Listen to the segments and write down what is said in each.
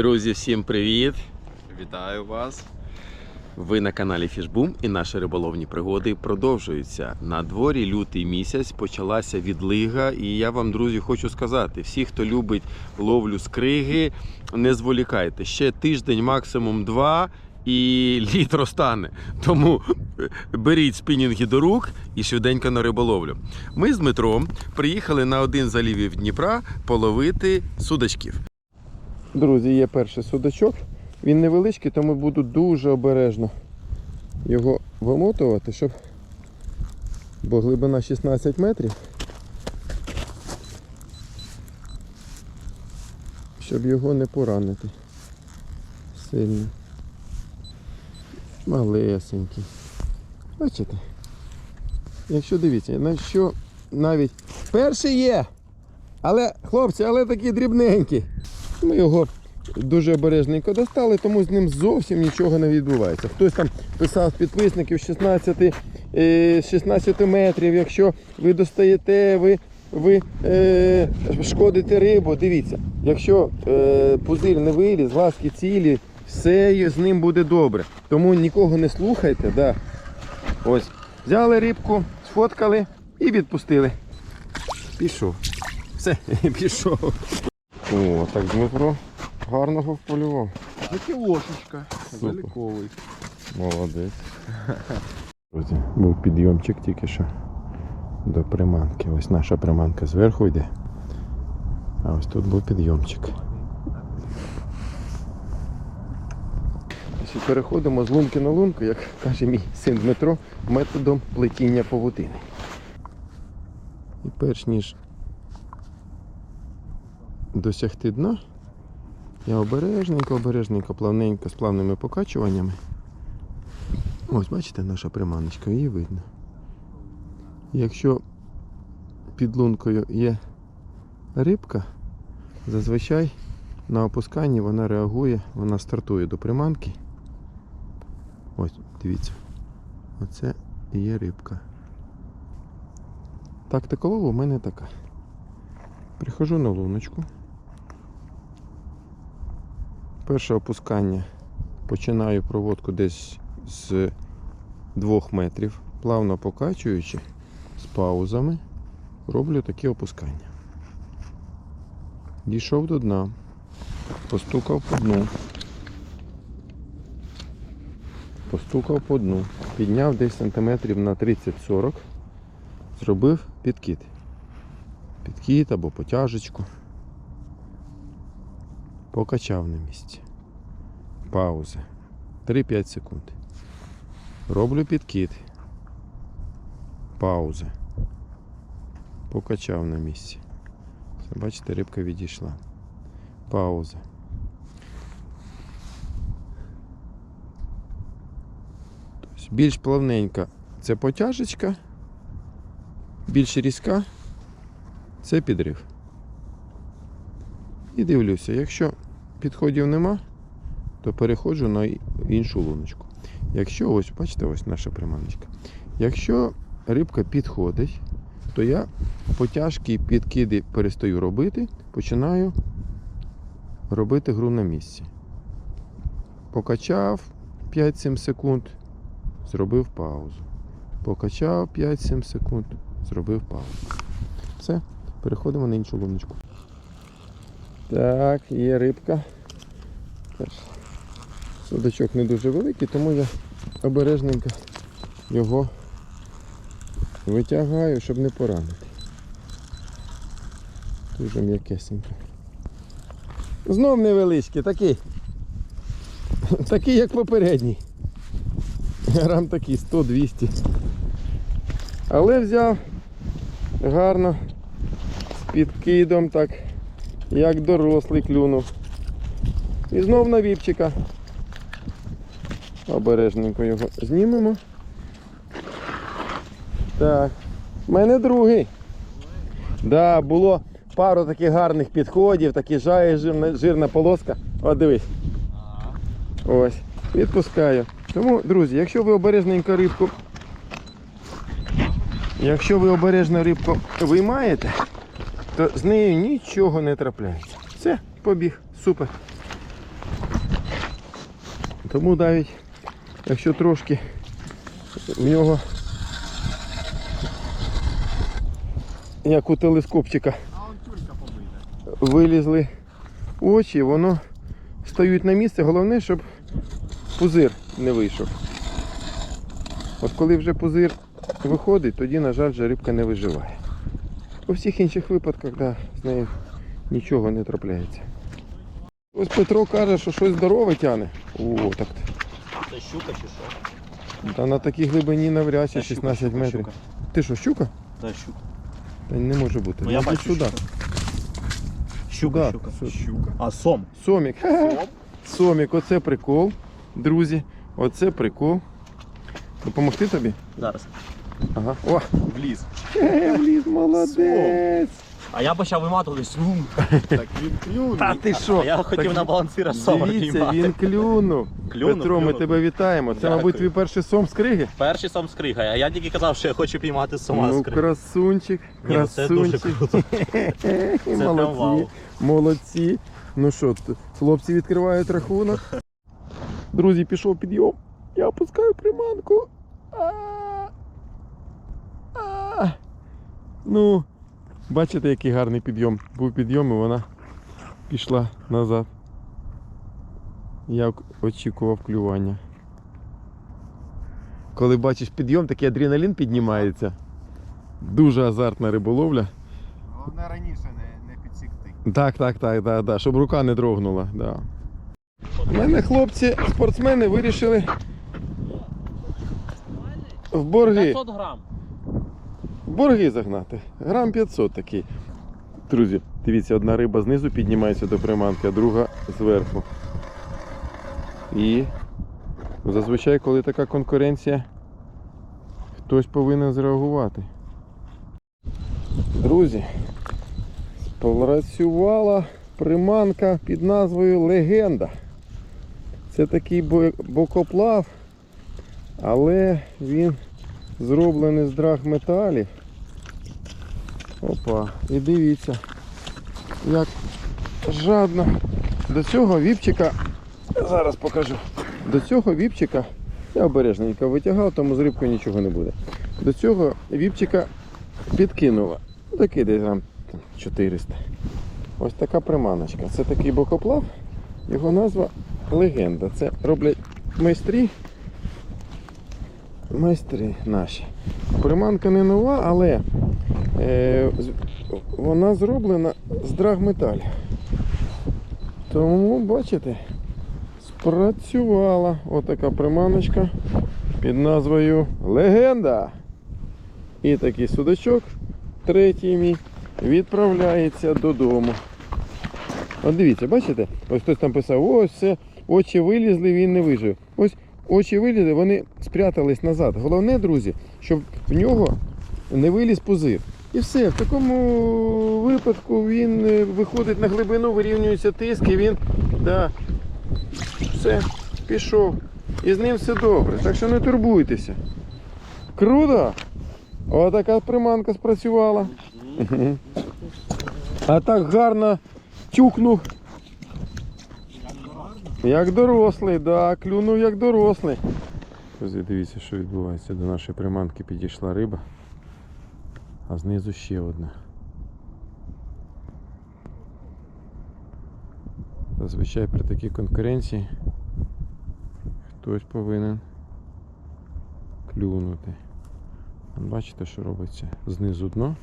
Друзі, всім привіт! Вітаю вас. Ви на каналі Фішбум і наші риболовні пригоди продовжуються. На дворі лютий місяць почалася відлига, і я вам, друзі, хочу сказати: всі, хто любить ловлю з криги, не зволікайте. Ще тиждень, максимум два. І лід розтане. Тому беріть спінінги до рук і швиденько на риболовлю. Ми з Дмитром приїхали на один з залівів Дніпра половити судачків. Друзі, є перший судачок. Він невеличкий, тому буду дуже обережно його вимотувати, щоб. Бо глибина 16 метрів. Щоб його не поранити. Сильно. Малесенький. Бачите? Якщо дивіться, на що навіть перший є. Але, хлопці, але такі дрібненькі. Ми його дуже обережненько достали, тому з ним зовсім нічого не відбувається. Хтось там писав з підписників 16, е, 16 метрів, якщо ви достаєте, ви, ви е, шкодите рибу. Дивіться, якщо е, пузир не виліз, глазки цілі, все з ним буде добре. Тому нікого не слухайте. Да. Ось, взяли рибку, сфоткали і відпустили. Пішов. Все, пішов. О, так Дмитро гарного вполював. Таке ложечка. Супер. Заліковий. Молодець. Друзі, був підйомчик тільки що до приманки. Ось наша приманка зверху йде. А ось тут був підйомчик. Ось Переходимо з лунки на лунку, як каже мій син Дмитро, методом плетіння павутини. І перш ніж досягти дна, я обережненько, обережненько, плавненько з плавними покачуваннями. Ось, бачите, наша приманочка, її видно. Якщо під лункою є рибка, зазвичай на опусканні вона реагує, вона стартує до приманки. Ось, дивіться. Оце і є рибка. Тактика лову у мене така. Приходжу на луночку. Перше опускання починаю проводку десь з 2 метрів, плавно покачуючи, з паузами, роблю такі опускання. Дійшов до дна, постукав по дну, постукав по дну, підняв десь сантиметрів на 30-40, зробив підкид. Підкид або потяжечку. Покачав на місці. Пауза. 3-5 секунд. Роблю підкид. Пауза. Покачав на місці. Бачите, рибка відійшла. Пауза. Тобто більш плавненька це потяжечка, більш різка це підрив. І дивлюся, якщо підходів нема, то переходжу на іншу луночку. Якщо ось, бачите, ось наша приманочка. Якщо рибка підходить, то я потяжкі підкиди перестаю робити, починаю робити гру на місці. Покачав 5-7 секунд, зробив паузу. Покачав 5-7 секунд, зробив паузу. Все, переходимо на іншу луночку. Так, є рибка. Теж Судачок не дуже великий, тому я обережненько його витягаю, щоб не поранити. Дуже м'якесенько. Знов невеличкий, такий. Такий, як попередній. Грам такий 100-200. Але взяв гарно з підкидом так, як дорослий клюнув. І знов на віпчика. Обережненько його знімемо. Так. У мене другий. Да, було пару таких гарних підходів, такі жає жирна, жирна полоска. О, дивись. Ось. Відпускаю. Тому, друзі, якщо ви обережненько рибку. Якщо ви обережно рибку виймаєте, то з нею нічого не трапляється. Все, побіг. Супер. Тому навіть якщо трошки в нього як у телескопчика вилізли очі, воно стають на місце. Головне, щоб пузир не вийшов. От коли вже пузир виходить, тоді, на жаль, вже рибка не виживає. У всіх інших випадках, да, з нею нічого не трапляється. Ось Петро каже, що щось здорове тяне. О, так. Це щука чи що? Та на такій глибині навряд чи 16 щука, метрів. щука. Ти що, щука? Та щука. Та не може бути. Ну я бачу сюди. щука. Щука, щука. А сом. Сомік. Сомік, оце прикол. Друзі, оце прикол. Допомогти тобі? Зараз. Ага. О, Вліз. е, вліз, молодець. А я почав виматуватись. Так він клюнув. Та ти що? А я хотів Так на балансира сома Дивіться, піймати. він клюнув. Клюнув, Петро, ми клюнув. тебе вітаємо. Це, Дякую. мабуть, твій перший сом з криги? Перший сом скригає, а я тільки казав, що я хочу піймати сома ну, з криги. красунчик, Ні, ну це дуже красунчик. круто. Це прям молодці, вау. молодці. Ну що, т- хлопці відкривають рахунок. Друзі, пішов підйом. Я опускаю приманку. А, а. Ну, бачите, який гарний підйом. Був підйом і вона пішла назад. Я очікував клювання. Коли бачиш підйом, такий адреналін піднімається. Дуже азартна риболовля. Головне раніше не, не підсікти. Так, так, так, так, так, щоб рука не дрогнула. Да. У мене хлопці, спортсмени вирішили в борги, 500 грам. Борги загнати. Грам 500 такий. Друзі, дивіться, одна риба знизу піднімається до приманки, а друга зверху. І зазвичай, коли така конкуренція, хтось повинен зреагувати. Друзі, спрацювала приманка під назвою Легенда. Це такий бокоплав, але він зроблений з драгметалів. Опа, і дивіться, як жадно. До цього віпчика, зараз покажу. До цього віпчика, я обережненько витягав, тому з рибкою нічого не буде. До цього віпчика підкинула. Ну, Такий десь грам 400. Ось така приманочка. Це такий бокоплав. Його назва легенда. Це роблять майстрі. Майстри наші. Приманка не нова, але вона зроблена з драгметалів. Тому, бачите, спрацювала отака приманочка під назвою Легенда. І такий судачок, третій мій, відправляється додому. От дивіться, бачите? Ось хтось там писав, ось це очі вилізли, він не вижив. Ось очі вилізли, вони спрятались назад. Головне, друзі, щоб в нього не виліз пузир. І все, в такому випадку він е, виходить на глибину, вирівнюється тиск і він да, все, пішов. І з ним все добре. Так що не турбуйтеся. Круто! Отака приманка спрацювала. А так гарно тюкнув. Як дорослий, да, клюнув як дорослий. Друзі, дивіться, що відбувається. До нашої приманки підійшла риба, а знизу ще одна. Зазвичай при такій конкуренції хтось повинен клюнути. Бачите, що робиться? Знизу дно,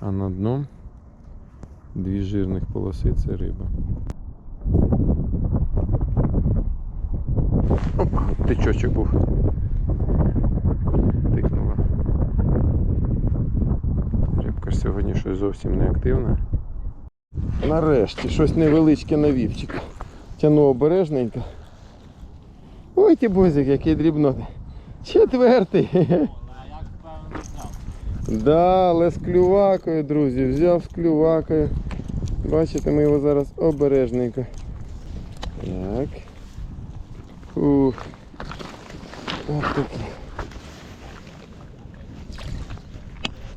а на дном дві жирних полоси це риба. Опа, тичочок був. Тикнула. Рибка ж сьогодні щось зовсім не активна. Нарешті щось невеличке на вівчик. Тяну обережненько. Ой, ті бозик, який дрібноти. Четвертий. Да, але з клювакою, друзі, взяв з клювакою. Бачите, ми його зараз обережненько. Так. Ух. Ось такий.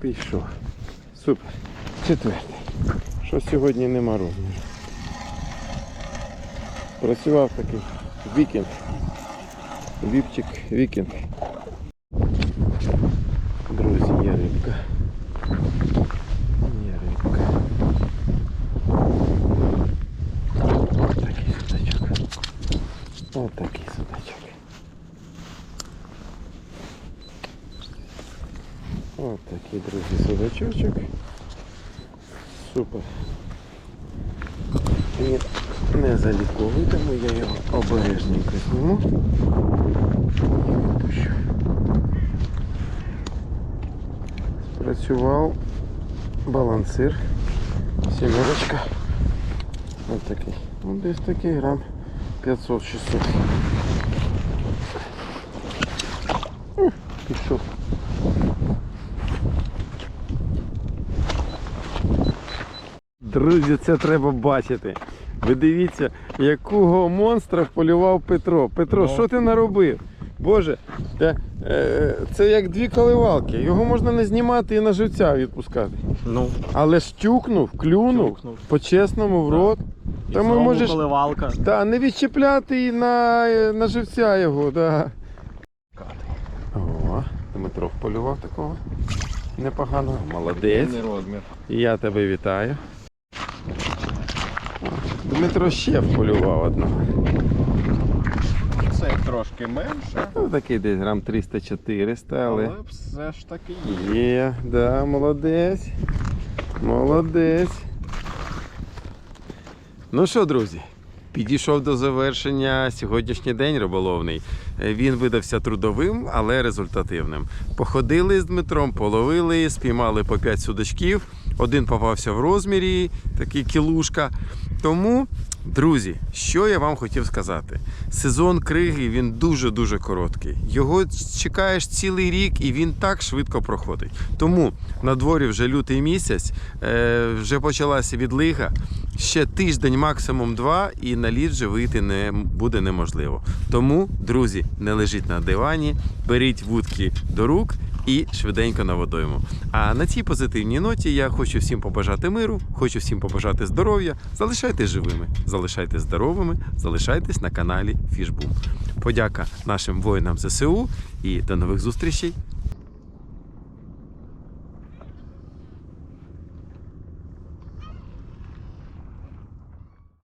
Пішов. Супер. Четвертий. Що сьогодні нема розміру. Працював такий вікінг. Віпчик вікінг. Друзі, є рибка. Є рибка. Отакий судачок. Отакий судачок. Отакий, друзі, судачочок. Супер. Він не заліковий, тому я його обережненько зніму. І. Спрацював балансир. Сімерочка. Ось такий. Ну, десь такий грам 500-600. Пішов. Друзі, це треба бачити. Ви дивіться, якого монстра вполював Петро. Петро, Ну. що ти наробив? Боже, е, е, це як дві коливалки. Його можна не знімати і на живця відпускати. Ну, Але ж тюкнув, клюнув, Тюкнув. по-чесному в рот. і Та ми знову можеш- коливалка. Та не відчіпляти і на, на живця його, да. О, Дмитро вполював такого. Непоганого. Молодець. І Я тебе вітаю. Дмитро ще вполював одного. Це трошки менше, Ну, такий десь грам 300-400, але але все ж таки є. є, да, молодець. Молодець. Ну що, друзі, підійшов до завершення сьогоднішній день риболовний. Е, Він видався трудовим, але результативним. Походили з Дмитром, половили, спіймали по 5 судачків. Один попався в розмірі, такий кілушка. Тому, друзі, що я вам хотів сказати? Сезон криги він дуже-дуже короткий. Його чекаєш цілий рік і він так швидко проходить. Тому на дворі вже лютий місяць, е, вже почалася відлига. Ще тиждень, максимум два, і на лід вже вийти не буде неможливо. Тому, друзі, не лежіть на дивані, беріть вудки до рук і швиденько на водойму. А на цій позитивній ноті я хочу всім побажати миру, хочу всім побажати здоров'я. Залишайтесь живими, залишайтесь здоровими, залишайтесь на каналі Фішбум. Подяка нашим воїнам ЗСУ і до нових зустрічей